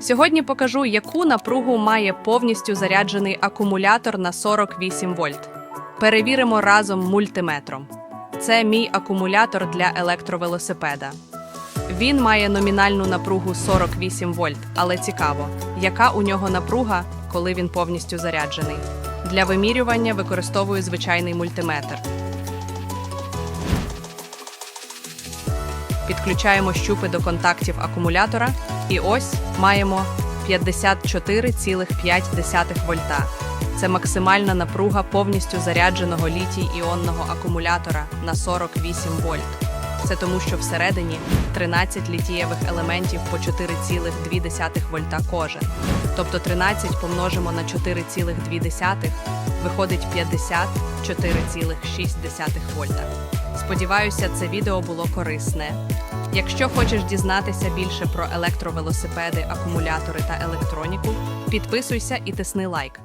Сьогодні покажу, яку напругу має повністю заряджений акумулятор на 48 вольт. Перевіримо разом мультиметром. Це мій акумулятор для електровелосипеда. Він має номінальну напругу 48 вольт, але цікаво, яка у нього напруга, коли він повністю заряджений. Для вимірювання використовую звичайний мультиметр. Підключаємо щупи до контактів акумулятора, і ось маємо 54,5 вольта. Це максимальна напруга повністю зарядженого літій-іонного акумулятора на 48 вольт. Це тому, що всередині 13 літієвих елементів по 4,2 вольта кожен. Тобто 13 помножимо на 4,2 виходить 54,6 вольта. Сподіваюся, це відео було корисне. Якщо хочеш дізнатися більше про електровелосипеди, акумулятори та електроніку, підписуйся і тисни лайк.